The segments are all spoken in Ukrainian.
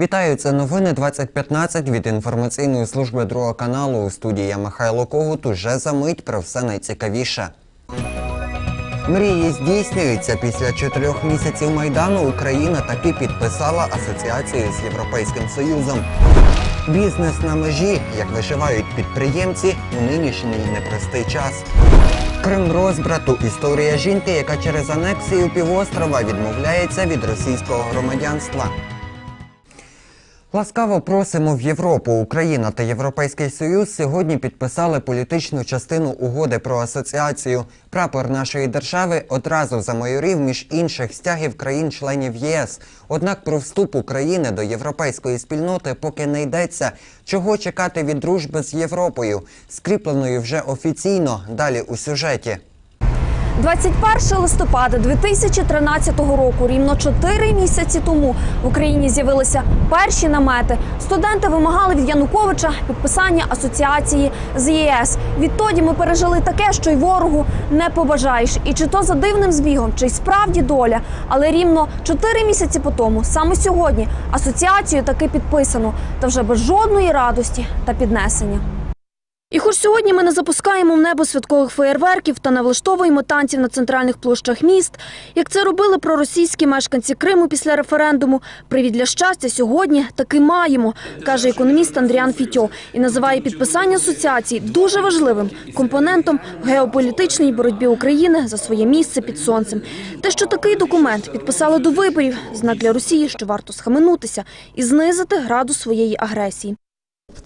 Вітаю, це новини 2015 від інформаційної служби другого каналу. У студії Михайло Когут. Уже за мить про все найцікавіше. Мрії здійснюються після чотирьох місяців майдану. Україна таки підписала асоціацію з Європейським Союзом. Бізнес на межі, як виживають підприємці у нинішній непростий час. Крим розбрату історія жінки, яка через анексію півострова відмовляється від російського громадянства. Ласкаво просимо в Європу. Україна та Європейський Союз сьогодні підписали політичну частину угоди про асоціацію. Прапор нашої держави одразу замайорів між інших стягів країн-членів ЄС. Однак про вступ України до європейської спільноти поки не йдеться. Чого чекати від дружби з Європою, скріпленої вже офіційно. Далі у сюжеті. 21 листопада 2013 року, рівно 4 місяці тому, в Україні з'явилися перші намети. Студенти вимагали від Януковича підписання асоціації з ЄС. Відтоді ми пережили таке, що й ворогу не побажаєш. І чи то за дивним збігом, чи й справді доля. Але рівно 4 місяці по тому, саме сьогодні, асоціацію таки підписано, та вже без жодної радості та піднесення. І хоч сьогодні ми не запускаємо в небо святкових феєрверків та не влаштовуємо танців на центральних площах міст, як це робили проросійські мешканці Криму після референдуму, привід для щастя сьогодні таки маємо, каже економіст Андріан Фітьо, і називає підписання асоціації дуже важливим компонентом в геополітичній боротьбі України за своє місце під сонцем. Те, що такий документ підписали до виборів, знак для Росії, що варто схаменутися і знизити градус своєї агресії.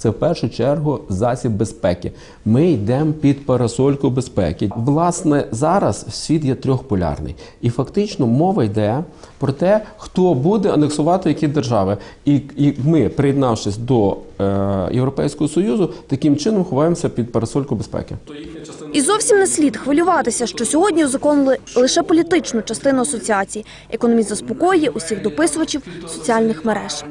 Це в першу чергу засіб безпеки. Ми йдемо під парасольку безпеки. Власне, зараз світ є трьохполярний, і фактично мова йде про те, хто буде анексувати які держави. І, і ми, приєднавшись до е, Європейського союзу, таким чином ховаємося під парасольку безпеки. І зовсім не слід хвилюватися, що сьогодні узаконили лише політичну частину асоціації. Економіст заспокоює усіх дописувачів соціальних мереж.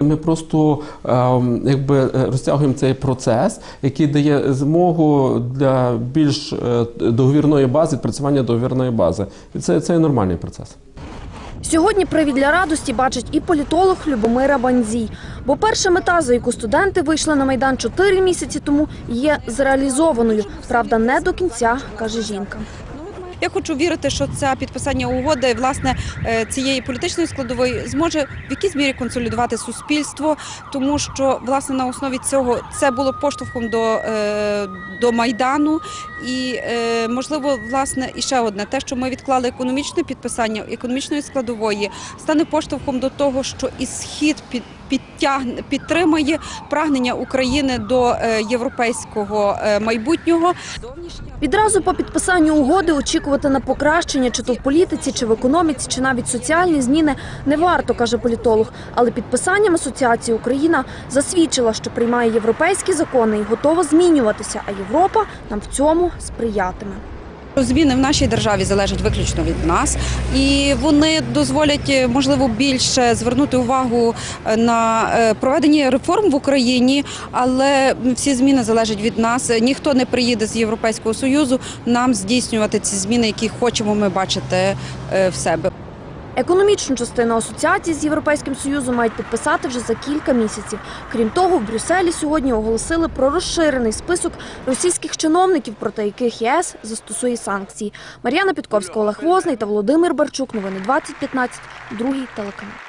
Ми просто ем, якби е, розтягуємо цей процес, який дає змогу для більш е, договірної бази, відпрацювання договірної бази. І це, це нормальний процес. Сьогодні привід для радості бачить і політолог Любомира Банзій. Бо перша мета, за яку студенти вийшли на майдан чотири місяці тому, є зреалізованою. Правда, не до кінця, каже жінка. Я хочу вірити, що це підписання угоди власне е, цієї політичної складової зможе в якійсь мірі консолідувати суспільство, тому що власне на основі цього це було поштовхом до, е, до майдану. І е, можливо, власне, і ще одне, те, що ми відклали економічне підписання економічної складової, стане поштовхом до того, що і схід під. Підтримає прагнення України до е, європейського е, майбутнього. Відразу по підписанню угоди очікувати на покращення чи то в політиці, чи в економіці, чи навіть соціальні зміни не варто, каже політолог. Але підписанням асоціації Україна засвідчила, що приймає європейські закони і готова змінюватися. А Європа нам в цьому сприятиме. Зміни в нашій державі залежать виключно від нас, і вони дозволять е, можливо більше звернути увагу е, на е, проведення реформ в Україні, але всі зміни залежать від нас. Ніхто не приїде з Європейського союзу нам здійснювати ці зміни, які хочемо ми бачити в себе. Економічну частину асоціації з Європейським Союзом мають підписати вже за кілька місяців. Крім того, в Брюсселі сьогодні оголосили про розширений список російських чиновників, проти яких ЄС застосує санкції. Мар'яна Підковська, Олег Возний та Володимир Барчук. Новини 2015, другий телеканал.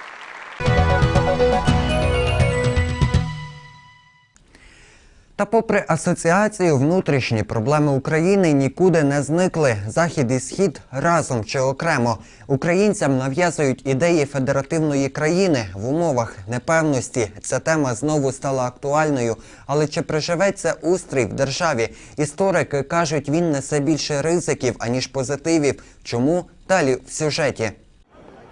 Та попри асоціацію, внутрішні проблеми України нікуди не зникли. Захід і схід разом чи окремо українцям нав'язують ідеї федеративної країни в умовах непевності. Ця тема знову стала актуальною. Але чи приживеться устрій в державі? Історики кажуть, він несе більше ризиків аніж позитивів. Чому далі в сюжеті?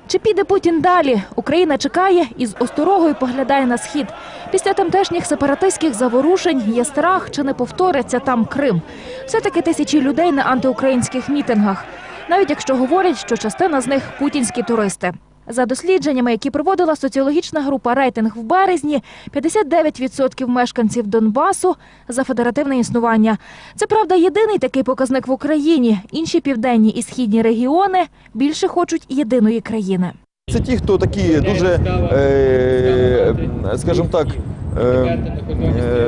Чи піде Путін далі? Україна чекає і з осторогою поглядає на схід. Після тамтешніх сепаратистських заворушень є страх, чи не повториться там Крим. Все-таки тисячі людей на антиукраїнських мітингах. Навіть якщо говорять, що частина з них путінські туристи. За дослідженнями, які проводила соціологічна група рейтинг в березні, 59% мешканців Донбасу за федеративне існування. Це правда єдиний такий показник в Україні. Інші південні і східні регіони більше хочуть єдиної країни. Це ті, хто такі дуже, е, скажімо так,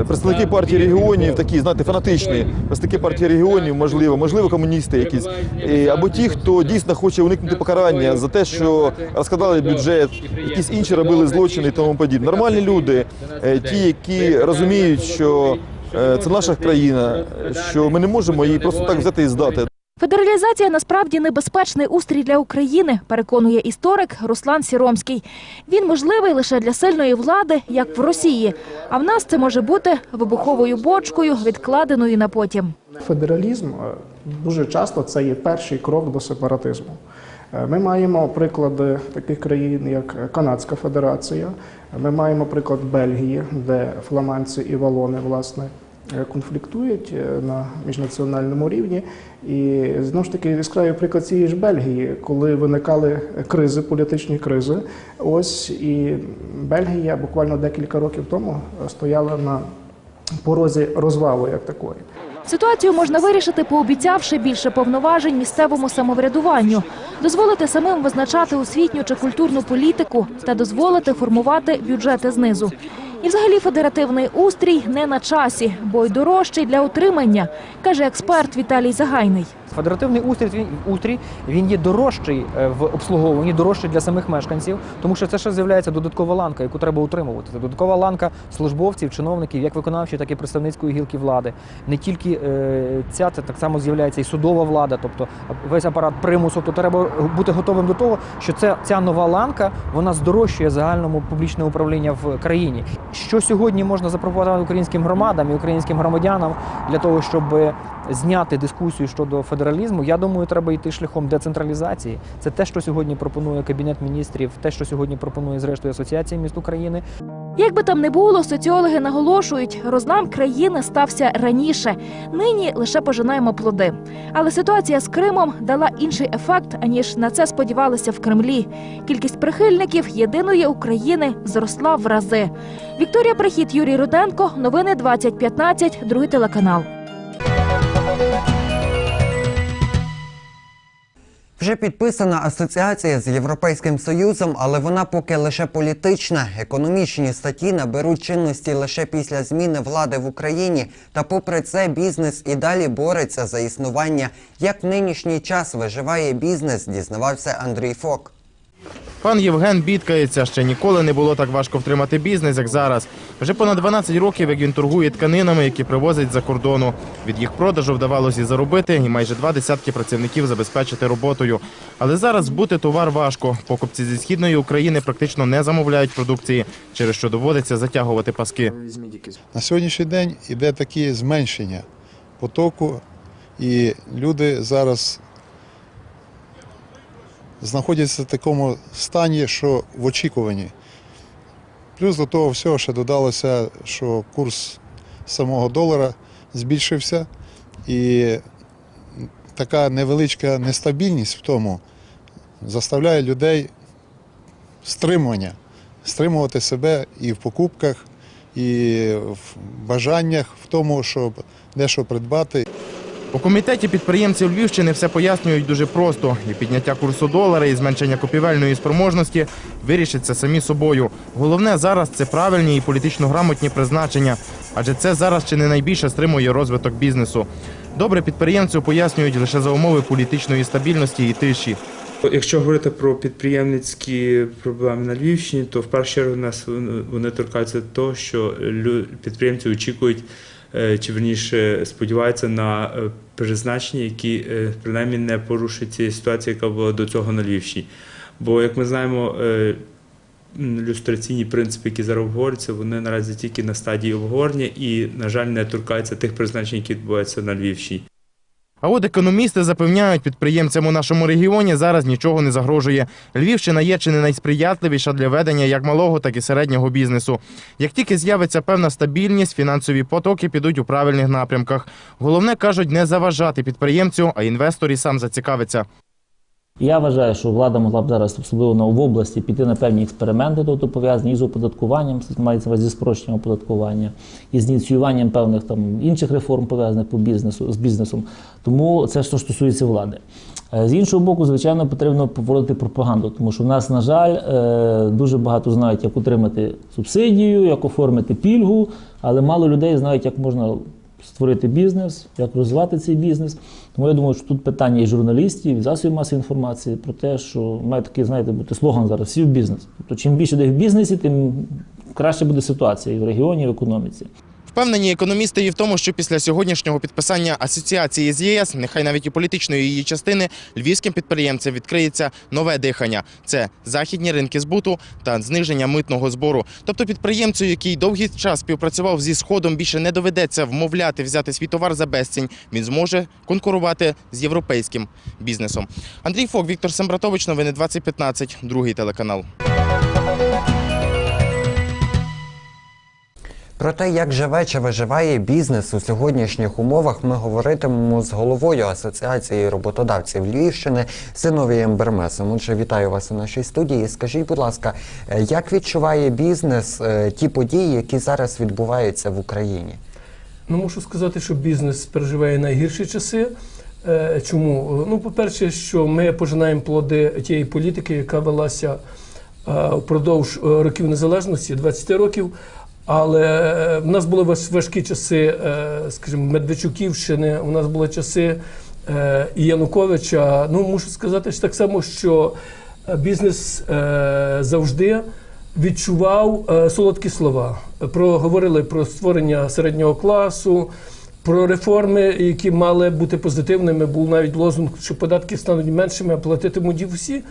представники партії регіонів, такі, знаєте, фанатичні, представники партії регіонів, можливо, можливо, комуністи якісь, Е, або ті, хто дійсно хоче уникнути покарання за те, що розкладали бюджет, якісь інші робили злочини і тому подібне. Нормальні люди, е, ті, які розуміють, що е, це наша країна, що ми не можемо її просто так взяти і здати. Федералізація насправді небезпечний устрій для України, переконує історик Руслан Сіромський. Він можливий лише для сильної влади, як в Росії. А в нас це може бути вибуховою бочкою, відкладеною на потім. Федералізм е, дуже часто це є перший крок до сепаратизму. Е, Ми маємо приклади таких країн, як Канадська Федерація. Ми маємо приклад Бельгії, де фламандці і валони власне конфліктують е, на міжнаціональному рівні. І знову ж таки яскравий приклад цієї ж Бельгії, коли виникали кризи, політичні кризи. Ось і Бельгія буквально декілька років тому е, стояла на порозі розвалу як такої. Ситуацію можна вирішити, пообіцявши більше повноважень місцевому самоврядуванню, дозволити самим визначати освітню чи культурну політику та дозволити формувати бюджети знизу. І взагалі федеративний устрій не на часі, бо й дорожчий для утримання, каже експерт Віталій Загайний. Федеративний устрій він, устрій він є дорожчий е, в обслуговуванні, дорожчий для самих мешканців, тому що це ще з'являється додаткова ланка, яку треба утримувати. Це додаткова ланка службовців, чиновників, як виконавчої, так і представницької гілки влади. Не тільки е, ця, це так само з'являється і судова влада, тобто весь апарат примусу. То треба бути готовим до того, що це ця нова ланка вона здорожчує загальному публічне управління в країні. Що сьогодні можна запропонувати українським громадам і українським громадянам для того, щоб зняти дискусію щодо федералізму, я думаю, треба йти шляхом децентралізації. Це те, що сьогодні пропонує Кабінет міністрів, те, що сьогодні пропонує зрештою Асоціація міст України. Як би там не було, соціологи наголошують, розлам країни стався раніше. Нині лише пожинаємо плоди. Але ситуація з Кримом дала інший ефект, аніж на це сподівалися в Кремлі. Кількість прихильників єдиної України зросла в рази. Вікторія Прихід, Юрій Руденко. Новини 2015, другий телеканал. Вже підписана асоціація з Європейським Союзом, але вона поки лише політична. Економічні статті наберуть чинності лише після зміни влади в Україні. Та попри це бізнес і далі бореться за існування. Як в нинішній час виживає бізнес, дізнавався Андрій Фок. Пан Євген бідкається, ще ніколи не було так важко втримати бізнес, як зараз. Вже понад 12 років, як він торгує тканинами, які привозять за кордону. Від їх продажу вдавалося і заробити, і майже два десятки працівників забезпечити роботою. Але зараз збути товар важко. Покупці зі східної України практично не замовляють продукції, через що доводиться затягувати паски. На сьогоднішній день іде таке зменшення потоку, і люди зараз знаходяться в такому стані, що в очікуванні. Плюс до того всього ще додалося, що курс самого долара збільшився, і така невеличка нестабільність в тому заставляє людей стримування, стримувати себе і в покупках, і в бажаннях в тому, щоб дещо придбати. У комітеті підприємців Львівщини все пояснюють дуже просто. І підняття курсу долара, і зменшення купівельної спроможності вирішиться самі собою. Головне зараз це правильні і політично грамотні призначення, адже це зараз чи не найбільше стримує розвиток бізнесу. Добре підприємцю пояснюють лише за умови політичної стабільності і тиші. Якщо говорити про підприємницькі проблеми на Львівщині, то в першу чергу нас вони- торкаються того, що підприємці очікують чи верніше сподіваються на е, призначення, які е, принаймні не порушать цієї ситуації, яка була до цього на Львівщині. Бо, як ми знаємо, е, люстраційні принципи, які зараз обговорюються, вони наразі тільки на стадії обговорення і, на жаль, не торкаються тих призначень, які відбуваються на Львівщині. А от економісти запевняють, підприємцям у нашому регіоні зараз нічого не загрожує. Львівщина є чи не найсприятливіша для ведення як малого, так і середнього бізнесу. Як тільки з'явиться певна стабільність, фінансові потоки підуть у правильних напрямках. Головне кажуть, не заважати підприємцю, а інвестор і сам зацікавиться. Я вважаю, що влада могла б зараз, особливо в області, піти на певні експерименти, тобто пов'язані із оподаткуванням, мається увазі спрощенням оподаткування, і з ініціюванням певних там інших реформ пов'язаних по бізнесу з бізнесом. Тому це що стосується влади. Е, З іншого боку, звичайно, потрібно проводити пропаганду, тому що в нас, на жаль, е, дуже багато знають, як отримати субсидію, як оформити пільгу, але мало людей знають, як можна створити бізнес, як розвивати цей бізнес. Тому я думаю, що тут питання і журналістів, і засобів масової інформації про те, що має такий, знаєте, бути слоган зараз всі в бізнес. Тобто, чим більше де в бізнесі, тим краще буде ситуація і в регіоні, і в економіці. Впевнені економісти і в тому, що після сьогоднішнього підписання асоціації з ЄС, нехай навіть і політичної її частини, львівським підприємцям відкриється нове дихання. Це західні ринки збуту та зниження митного збору. Тобто підприємцю, який довгий час співпрацював зі сходом, більше не доведеться вмовляти взяти свій товар за безцінь. Він зможе конкурувати з європейським бізнесом. Андрій Фок, Віктор Сембратович, новини 2015, другий телеканал. Про те, як живе чи виживає бізнес у сьогоднішніх умовах, ми говоритимемо з головою Асоціації роботодавців Львівщини Синовієм Бермесом. Отже, вітаю вас у нашій студії. Скажіть, будь ласка, е, як відчуває бізнес е, ті події, які зараз відбуваються в Україні? Ну, мушу сказати, що бізнес переживає найгірші часи. Е, Чому? Ну, по-перше, що ми пожинаємо плоди тієї політики, яка велася впродовж років незалежності, 20 років. Але е, в нас були важкі часи, е, скажімо, Медведчуківщини, у нас були часи е, і Януковича. Ну, мушу сказати так само, що бізнес завжди відчував солодкі слова. Говорили про створення середнього класу, про реформи, які мали бути позитивними. Був навіть лозунг, що податки стануть меншими, а платитимуть всі.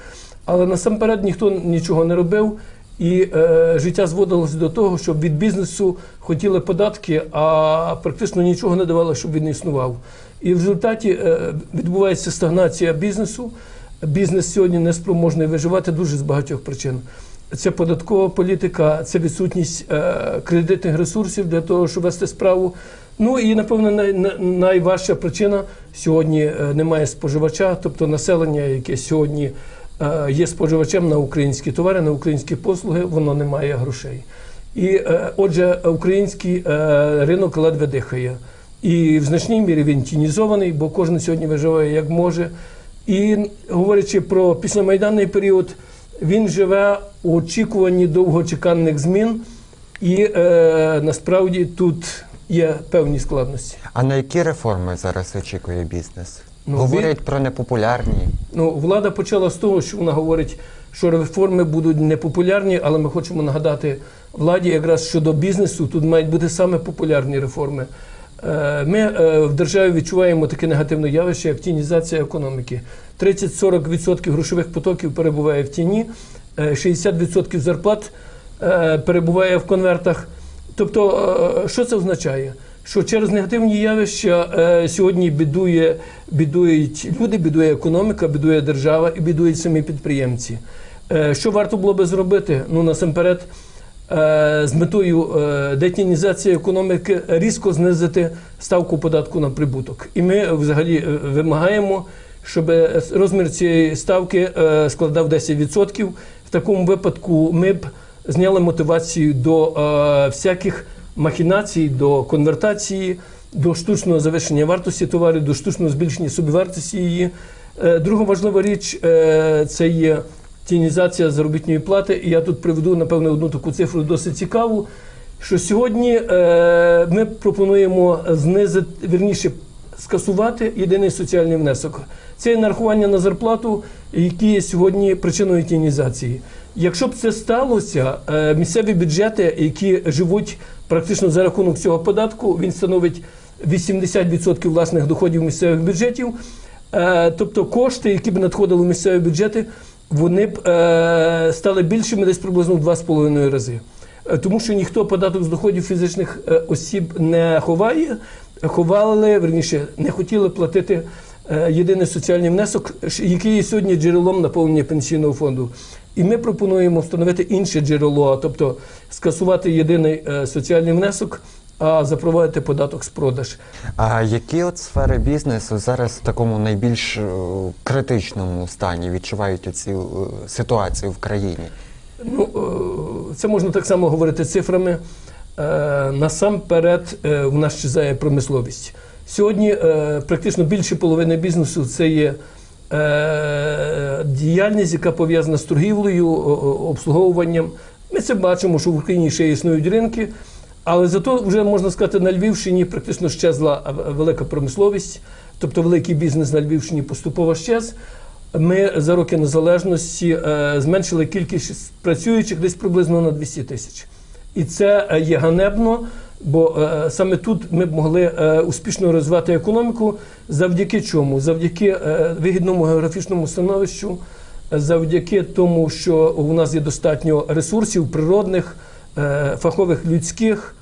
Але насамперед ніхто нічого не робив. І е, життя зводилося до того, щоб від бізнесу хотіли податки, а практично нічого не давали, щоб він існував. І в результаті е, відбувається стагнація бізнесу. Бізнес сьогодні не спроможний виживати дуже з багатьох причин. Це податкова політика, це відсутність е, кредитних ресурсів для того, щоб вести справу. Ну і напевно най, най- найважча причина сьогодні е, немає споживача, тобто населення, яке сьогодні є споживачем на українські товари, на українські послуги, воно не має грошей. І е, отже, український е, ринок ледве дихає. І в значній мірі він тінізований, бо кожен сьогодні виживає як може. І говорячи про післямайданний період, він живе у очікуванні довгочеканих змін, і е, насправді тут є певні складності. А на які реформи зараз очікує бізнес? Ну, Говорять про непопулярні. Ну, влада почала з того, що вона говорить, що реформи будуть непопулярні, але ми хочемо нагадати владі, якраз щодо бізнесу, тут мають бути саме популярні реформи. Е, Ми е, в державі відчуваємо таке негативне явище, як тінізація економіки. 30-40% грошових потоків перебуває в тіні, е, 60% зарплат е, перебуває в конвертах. Тобто, що це означає? Що через негативні явища е, сьогодні бідує, бідують люди, бідує економіка, бідує держава і бідують самі підприємці. Е, Що варто було би зробити? Ну насамперед, е, з метою е, детінізації економіки різко знизити ставку податку на прибуток. І ми взагалі е, вимагаємо, щоб розмір цієї ставки е, складав 10%. В такому випадку ми б зняли мотивацію до е, всяких махінацій, до конвертації, до штучного завищення вартості товарів, до штучного збільшення собівартості її. Е, Друга важлива річ е, це є тінізація заробітної плати. І я тут приведу, напевно, одну таку цифру досить цікаву. Що сьогодні е, ми пропонуємо знизити, вірніше, скасувати єдиний соціальний внесок. Це нарахування на зарплату, які є сьогодні причиною тінізації. Якщо б це сталося, е, місцеві бюджети, які живуть практично за рахунок цього податку, він становить 80% власних доходів місцевих бюджетів. Е, Тобто кошти, які б надходили в місцеві бюджети, вони б е, стали більшими десь приблизно в 2,5 рази. Тому що ніхто податок з доходів фізичних осіб не ховає, ховали, верніше, не хотіли платити єдиний соціальний внесок, який є сьогодні джерелом наповнення пенсійного фонду. І ми пропонуємо встановити інше джерело, тобто скасувати єдиний е, соціальний внесок а запровадити податок з продаж. А які от сфери бізнесу зараз в такому найбільш е, критичному стані відчувають цю ситуацію в країні? Ну, е, це можна так само говорити цифрами. Е, Насамперед, е, в нас щезає промисловість. Сьогодні е, практично більше половини бізнесу це є е, діяльність, яка пов'язана з торгівлею, обслуговуванням. Ми це бачимо, що в Україні ще існують ринки, але зато вже можна сказати, на Львівщині практично щезла е, велика промисловість, тобто великий бізнес на Львівщині поступово щез. Ми за роки незалежності е, зменшили кількість працюючих десь приблизно на 200 тисяч. І це е, є ганебно, бо е, саме тут ми б могли е, успішно розвивати економіку. Завдяки чому? Завдяки е, вигідному географічному становищу, завдяки тому, що у нас є достатньо ресурсів природних, е, фахових людських.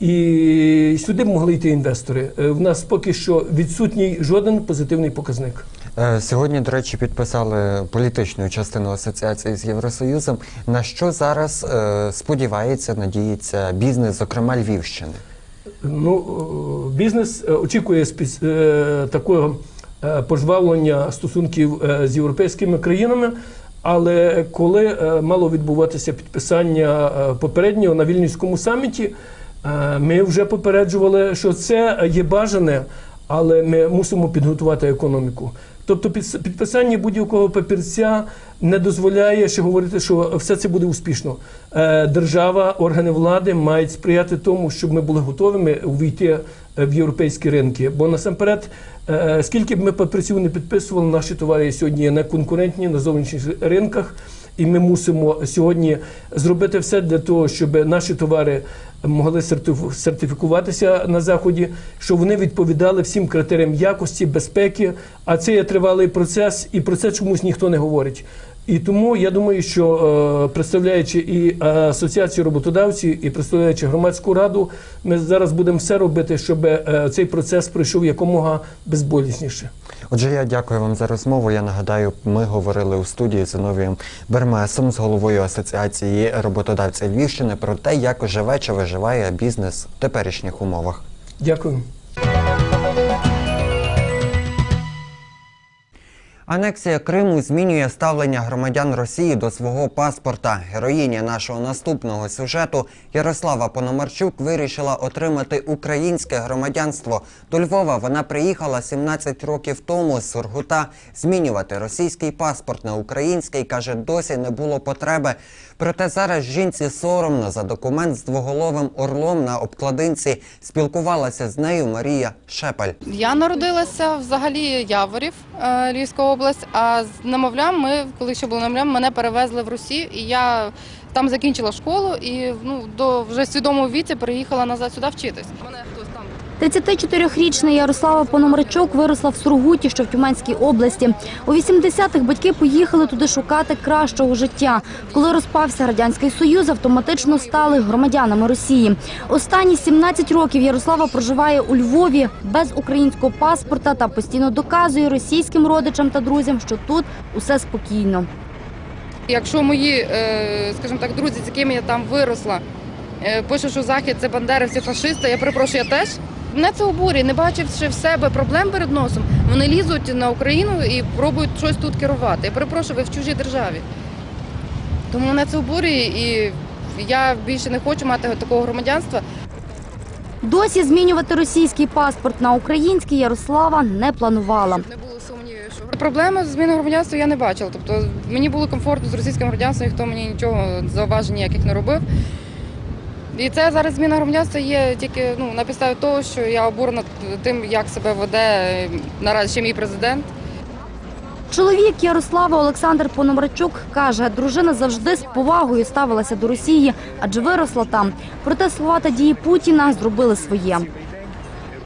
І сюди б могли йти інвестори. Е, В нас поки що відсутній жоден позитивний показник. Е, Сьогодні, до речі, підписали політичну частину асоціації з Євросоюзом. На що зараз е, сподівається, надіється бізнес, зокрема Львівщини? Ну, е, бізнес очікує е, такого пожвавлення стосунків з європейськими країнами. Але коли мало відбуватися підписання попереднього на Вільнюському саміті, ми вже попереджували, що це є бажане, але ми мусимо підготувати економіку. Тобто підписання будь-якого папірця не дозволяє ще говорити, що все це буде успішно. Е, Держава, органи влади мають сприяти тому, щоб ми були готовими увійти е, в європейські ринки. Бо насамперед, е, скільки б ми папірців не підписували, наші товари сьогодні є неконкурентні на зовнішніх ринках. І ми мусимо сьогодні зробити все для того, щоб наші товари могли сертиф- сертифікуватися на заході, щоб вони відповідали всім критеріям якості, безпеки. А це є тривалий процес, і про це чомусь ніхто не говорить. І тому я думаю, що е, представляючи і е, асоціацію роботодавців, і представляючи громадську раду, ми зараз будемо все робити, щоб е, цей процес пройшов якомога безболісніше. Отже, я дякую вам за розмову. Я нагадаю, ми говорили у студії з Зиновієм Бермесом, з головою асоціації роботодавців Львівщини, про те, як живе чи виживає бізнес в теперішніх умовах. Дякую. Анексія Криму змінює ставлення громадян Росії до свого паспорта. Героїня нашого наступного сюжету Ярослава Пономарчук вирішила отримати українське громадянство. До Львова вона приїхала 17 років тому з Сургута змінювати російський паспорт на український. каже, досі не було потреби. Проте зараз жінці соромно за документ з двоголовим орлом на обкладинці спілкувалася з нею Марія Шепель. Я народилася взагалі Яворів, е, Львівська область. А з немовлям ми, коли ще були немовлям, мене перевезли в Росію, і я там закінчила школу і ну до вже свідомого віці приїхала назад сюди вчитись. 34-річна Ярослава Пономарчук виросла в Сургуті, що в Тюменській області. У 80-х батьки поїхали туди шукати кращого життя. Коли розпався радянський союз, автоматично стали громадянами Росії. Останні 17 років Ярослава проживає у Львові без українського паспорта та постійно доказує російським родичам та друзям, що тут усе спокійно. Якщо мої, е, скажімо так, друзі, з якими я там виросла, е, пишуть, що захід це бандерівці, фашисти, я перепрошую, я теж. Мене це обурює, не бачивши в себе проблем перед носом, вони лізуть на Україну і пробують щось тут керувати. Я перепрошую, ви в чужій державі. Тому мене це обурює і я більше не хочу мати такого громадянства. Досі змінювати російський паспорт на український Ярослава не планувала. Не було сумнівів, що проблеми з зміною громадянства я не бачила. Тобто мені було комфортно з російським громадянством, ніхто мені нічого зауважень ніяких не робив. І це зараз зміна громадянства є тільки ну, на підставі того, що я обурена тим, як себе веде е, наразі ще мій президент. Чоловік Ярослава Олександр Пономарчук каже, дружина завжди з повагою ставилася до Росії, адже виросла там. Проте слова та дії Путіна зробили своє.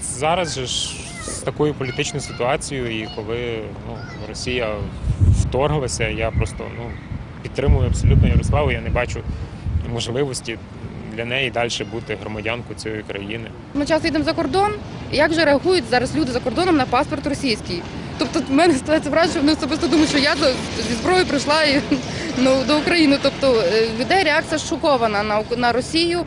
Зараз же ж з такою політичною ситуацією, і коли ну, Росія вторглася, я просто ну, підтримую абсолютно Ярославу. Я не бачу можливості для неї далі бути громадянкою цієї країни. Ми часто йдемо за кордон. Як же реагують зараз люди за кордоном на паспорт російський? Тобто в мене стається враження, що вони особисто думають, що я зі зброєю прийшла і, ну, до України. Тобто е, людей реакція шокована на, на Росію.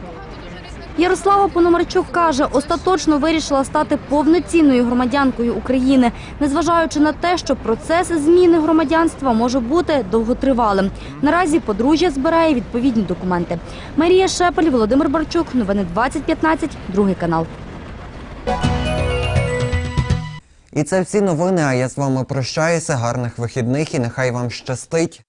Ярослава Пономарчук каже, остаточно вирішила стати повноцінною громадянкою України, незважаючи на те, що процес зміни громадянства може бути довготривалим. Наразі подружжя збирає відповідні документи. Марія Шепель, Володимир Барчук. Новини 2015, другий канал. І це всі новини. А я з вами прощаюся. Гарних вихідних і нехай вам щастить.